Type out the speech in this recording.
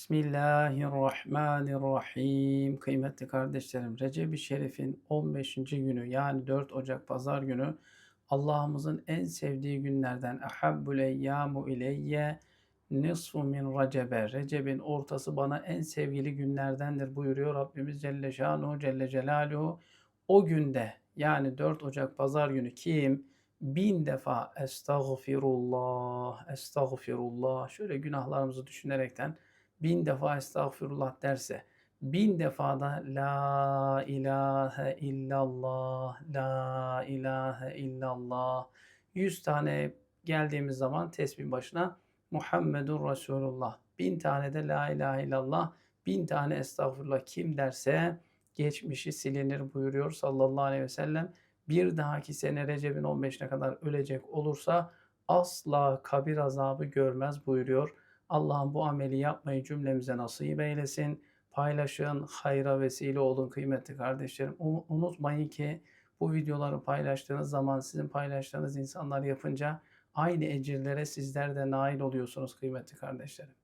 Bismillahirrahmanirrahim. Kıymetli kardeşlerim, Recep-i Şerif'in 15. günü yani 4 Ocak Pazar günü Allah'ımızın en sevdiği günlerden Ahabbul eyyamu ileyye nisfu min Recebe. Recep'in ortası bana en sevgili günlerdendir buyuruyor Rabbimiz Celle Şanuhu Celle Celaluhu. O günde yani 4 Ocak Pazar günü kim bin defa estağfirullah, estağfirullah şöyle günahlarımızı düşünerekten bin defa estağfirullah derse, bin defa da la ilahe illallah, la ilahe illallah, yüz tane geldiğimiz zaman tesbih başına Muhammedun Resulullah, bin tane de la ilahe illallah, bin tane estağfurullah kim derse geçmişi silinir buyuruyor sallallahu aleyhi ve sellem. Bir dahaki sene Recep'in 15'ine kadar ölecek olursa asla kabir azabı görmez buyuruyor. Allah'ım bu ameli yapmayı cümlemize nasip eylesin. Paylaşın, hayra vesile olun kıymetli kardeşlerim. Unutmayın ki bu videoları paylaştığınız zaman sizin paylaştığınız insanlar yapınca aynı ecirlere sizler de nail oluyorsunuz kıymetli kardeşlerim.